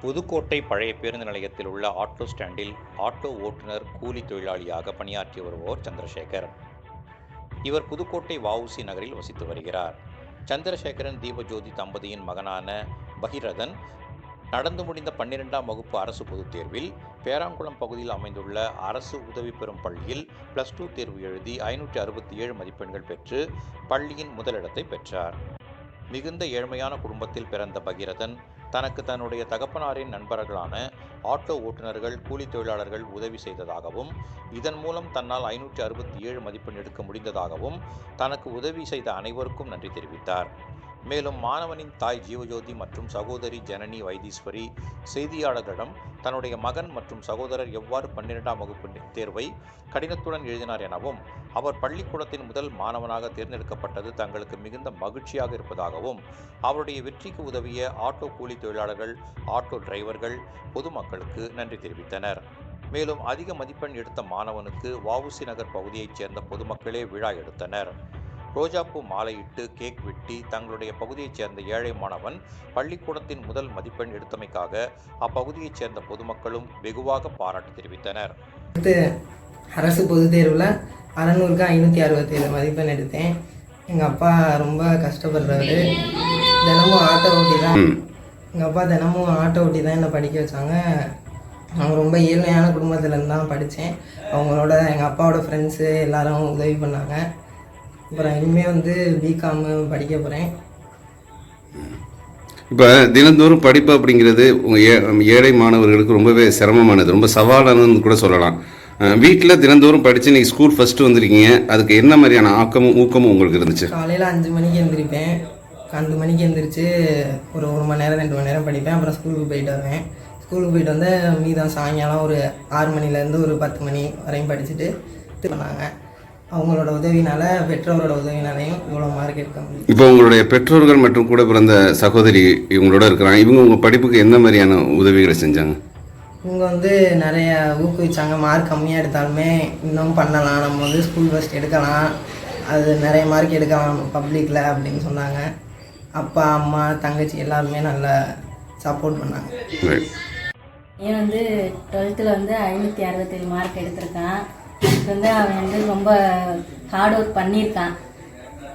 புதுக்கோட்டை பழைய பேருந்து நிலையத்தில் உள்ள ஆட்டோ ஸ்டாண்டில் ஆட்டோ ஓட்டுநர் கூலி தொழிலாளியாக பணியாற்றி வருபவர் சந்திரசேகர். இவர் புதுக்கோட்டை வஉசி நகரில் வசித்து வருகிறார். சந்திரசேகரன் தீபஜோதி தம்பதியின் மகனான பகிரதன் நடந்து முடிந்த பன்னிரெண்டாம் வகுப்பு அரசு பொதுத் தேர்வில் பேராங்குளம் பகுதியில் அமைந்துள்ள அரசு உதவி பெறும் பள்ளியில் பிளஸ் டூ தேர்வு எழுதி ஐநூற்றி அறுபத்தி ஏழு மதிப்பெண்கள் பெற்று பள்ளியின் முதலிடத்தை பெற்றார். மிகுந்த ஏழ்மையான குடும்பத்தில் பிறந்த பகிரதன் தனக்கு தன்னுடைய தகப்பனாரின் நண்பர்களான ஆட்டோ ஓட்டுநர்கள் கூலி தொழிலாளர்கள் உதவி செய்ததாகவும் இதன் மூலம் தன்னால் ஐநூற்றி அறுபத்தி ஏழு மதிப்பெண் எடுக்க முடிந்ததாகவும் தனக்கு உதவி செய்த அனைவருக்கும் நன்றி தெரிவித்தார். மேலும் மாணவனின் தாய் ஜீவஜோதி மற்றும் சகோதரி ஜனனி வைத்தீஸ்வரி செய்தியாளர்களிடம் தன்னுடைய மகன் மற்றும் சகோதரர் எவ்வாறு பன்னிரெண்டாம் வகுப்பு தேர்வை கடினத்துடன் எழுதினார் எனவும் அவர் பள்ளிக்கூடத்தின் முதல் மாணவனாக தேர்ந்தெடுக்கப்பட்டது தங்களுக்கு மிகுந்த மகிழ்ச்சியாக இருப்பதாகவும் அவருடைய வெற்றிக்கு உதவிய ஆட்டோ கூலி தொழிலாளர்கள் ஆட்டோ டிரைவர்கள் பொதுமக்களுக்கு நன்றி தெரிவித்தனர். மேலும் அதிக மதிப்பெண் எடுத்த மாணவனுக்கு வவுசி நகர் பகுதியைச் சேர்ந்த பொதுமக்களே விழா எடுத்தனர். ரோஜாப்பூ மாலையிட்டு கேக் வெட்டி தங்களுடைய பகுதியைச் சேர்ந்த ஏழை மாணவன் பள்ளிக்கூடத்தின் முதல் மதிப்பெண் எடுத்தமைக்காக அப்பகுதியைச் சேர்ந்த பொதுமக்களும் வெகுவாக பாராட்டு தெரிவித்தனர். அடுத்து அரசு பொதுத் தேர்வில் அறநூறுக்கு ஐநூற்றி அறுபத்தேழு மதிப்பெண் எடுத்தேன். எங்கள் அப்பா ரொம்ப கஷ்டப்படுறவர். தினமும் ஆட்டோ ஓட்டி தான் எங்கள் அப்பா தினமும் ஆட்டோ ஓட்டி தான் என்னை படிக்க வச்சாங்க. அவங்க ரொம்ப ஏழ்மையான குடும்பத்துலேருந்து தான் படித்தேன் அவங்களோட எங்கள் அப்பாவோட ஃப்ரெண்ட்ஸு எல்லாரும் உதவி பண்ணாங்க. அப்புறம் இனிமேல் வந்து பிகாம் படிக்க போகிறேன் இப்போ தினந்தோறும் படிப்பு அப்படிங்கிறது உங்கள் ஏழை மாணவர்களுக்கு ரொம்பவே சிரமமானது. ரொம்ப சவாலானதுன்னு கூட சொல்லலாம். வீட்டில் தினந்தோறும் படித்து நீங்கள் ஸ்கூல் ஃபஸ்ட்டு வந்திருக்கீங்க. அதுக்கு என்ன மாதிரியான ஆக்கமும் ஊக்கமும் உங்களுக்கு இருந்துச்சு? காலையில் அஞ்சு மணிக்கு எந்திரிப்பேன். அஞ்சு மணிக்கு எந்திரிச்சு ஒரு ஒரு மணி நேரம் ரெண்டு மணி நேரம் படிப்பேன். அப்புறம் ஸ்கூலுக்கு போயிட்டு வருவேன். ஸ்கூலுக்கு போயிட்டு வந்து மீதம் சாயங்காலம் ஒரு ஆறு மணிலேருந்து ஒரு பத்து மணி வரையும் படிச்சுட்டு பண்ணாங்க அவங்களோட உதவினால பெற்றோரோட உதவினாலையும் இவ்வளோ மார்க் எடுக்க முடியும் இப்போ உங்களுடைய பெற்றோர்கள் மற்றும் கூட பிறந்த சகோதரி இவங்களோட இருக்கிறாங்க. இவங்க உங்கள் படிப்புக்கு எந்த மாதிரியான உதவிகளை செஞ்சாங்க? இவங்க வந்து நிறைய ஊக்குவிச்சாங்க. மார்க் கம்மியாக எடுத்தாலுமே இன்னும் பண்ணலாம். நம்ம வந்து ஸ்கூல் ஃபஸ்ட் எடுக்கலாம். அது நிறைய மார்க் எடுக்கலாம் பப்ளிக்கில் அப்படின்னு சொன்னாங்க. அப்பா அம்மா தங்கச்சி எல்லாருமே நல்லா சப்போர்ட் பண்ணாங்க. இவன் வந்து டுவெல்த்தில் வந்து ஐநூற்றி அறுபத்தேழு மார்க் எடுத்திருக்கான். அதுக்கு வந்து அவன் வந்து ரொம்ப ஹார்ட் ஒர்க் பண்ணியிருக்கான்.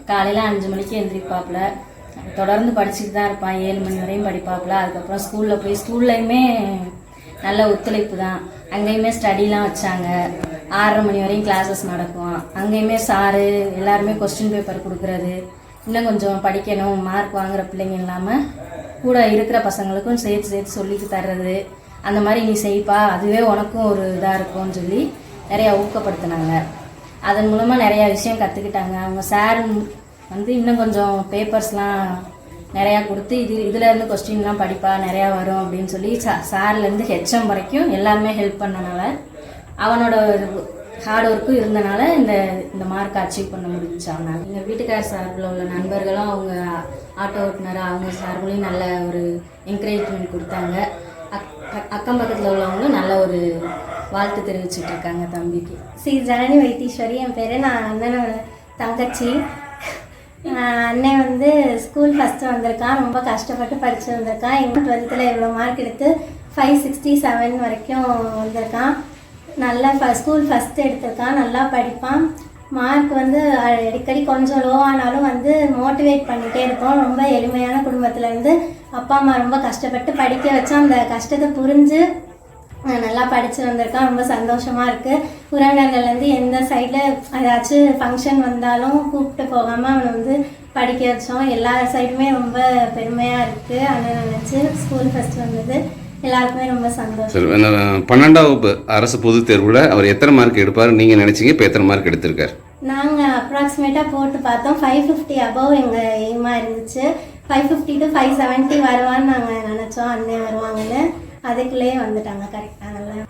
காலையில் அஞ்சு மணிக்கு எழுந்திரிப்பாப்புல தொடர்ந்து படிச்சுட்டு தான் இருப்பான். ஏழு மணி வரையும் படிப்பாப்புல. அதுக்கப்புறம் ஸ்கூலில் போய் ஸ்கூல்லையுமே நல்ல ஒத்துழைப்பு தான். அங்கேயுமே ஸ்டடிலாம் வச்சாங்க. ஆறரை மணி வரையும் கிளாஸஸ் நடக்கும். அங்கேயுமே சாரு எல்லாருமே கொஸ்டின் பேப்பர் கொடுக்குறது. இன்னும் கொஞ்சம் படிக்கணும். மார்க் வாங்குற பிள்ளைங்க இல்லாமல் கூட இருக்கிற பசங்களுக்கும் சேர்த்து சேர்த்து சொல்லிட்டு தர்றது. அந்த மாதிரி நீ செய்ப்பா. அதுவே உனக்கும் ஒரு இதாக இருக்கும்னு சொல்லி நிறையா ஊக்கப்படுத்தினாங்க. அதன் மூலமாக நிறையா விஷயம் கற்றுக்கிட்டாங்க அவங்க சார் வந்து இன்னும் கொஞ்சம் பேப்பர்ஸ்லாம் நிறையா கொடுத்து இது இதுலேருந்து கொஸ்டின்லாம் படிப்பா நிறையா வரும் அப்படின்னு சொல்லி சா சார்லேருந்து ஹெச்எம் HM வரைக்கும் எல்லாருமே ஹெல்ப் பண்ணனால அவனோட ஹார்ட் ஒர்க்கும் இருந்தனால இந்த இந்த மார்க் அச்சீவ் பண்ண முடிஞ்சுச்சு அவனால். எங்கள் வீட்டுக்கார சார்பில் உள்ள நண்பர்களும் அவங்க ஆட்டோ ஓட்டுனர் அவங்க சார்பிலையும் நல்ல ஒரு என்கரேஜ்மெண்ட் கொடுத்தாங்க. அக்- அக்கம் பக்கத்தில் உள்ளவங்களும் நல்ல ஒரு வாழ்த்து தெரிவிச்சிட்டு இருக்காங்க தம்பிக்கு. ஸ்ரீ ஜனனி வைத்தீஸ்வரி என் பேர் நான் அண்ணனோட தங்கச்சி. அண்ணன் வந்து ஸ்கூல் ஃபஸ்ட்டு வந்திருக்கான் ரொம்ப கஷ்டப்பட்டு படித்து வந்திருக்கான். எங்கள் டுவெல்த்தில் இவ்வளோ மார்க் எடுத்து ஃபைவ் சிக்ஸ்டி செவன் வரைக்கும் வந்திருக்கான். நல்லா ஃப ஸ்கூல் ஃபஸ்ட்டு எடுத்திருக்கான் நல்லா படிப்பான். மார்க் வந்து அடிக்கடி கொஞ்சம் லோ ஆனாலும் வந்து மோட்டிவேட் பண்ணிகிட்டே இருப்போம் ரொம்ப எளிமையான குடும்பத்துலேருந்து அப்பா அம்மா ரொம்ப கஷ்டப்பட்டு படிக்க வச்சா அந்த கஷ்டத்தை புரிஞ்சு நல்லா படித்து வந்திருக்கான். ரொம்ப சந்தோஷமாக இருக்குது உறவினர்கள்லேருந்து எந்த சைடில் ஏதாச்சும் ஃபங்க்ஷன் வந்தாலும் கூப்பிட்டு போகாமல் அவனை வந்து படிக்க வச்சோம். எல்லா சைடுமே ரொம்ப பெருமையாக இருக்குது அதை நினச்சி ஸ்கூல் ஃபஸ்ட் வந்தது. எல்லாருக்குமே ரொம்ப சந்தோஷம். பன்னெண்டாம் வகுப்பு அரசு பொதுத் தேர்வில் அவர் எத்தனை மார்க் எடுப்பார்? நீங்கள் நினச்சிங்க இப்போ எத்தனை மார்க் எடுத்திருக்கார்? நாங்கள் அப்ராக்சிமேட்டாக போட்டு பார்த்தோம். ஃபைவ் ஃபிஃப்டி அபவ் எங்கள் எய்மாக இருந்துச்சு. Five fifty to five seventy வருவான்னு நாங்கள் நினச்சோம். அண்ணன் வருவாங்கன்னு. அதுக்குள்ளேயே வந்துட்டாங்க கரெக்டாக நல்லா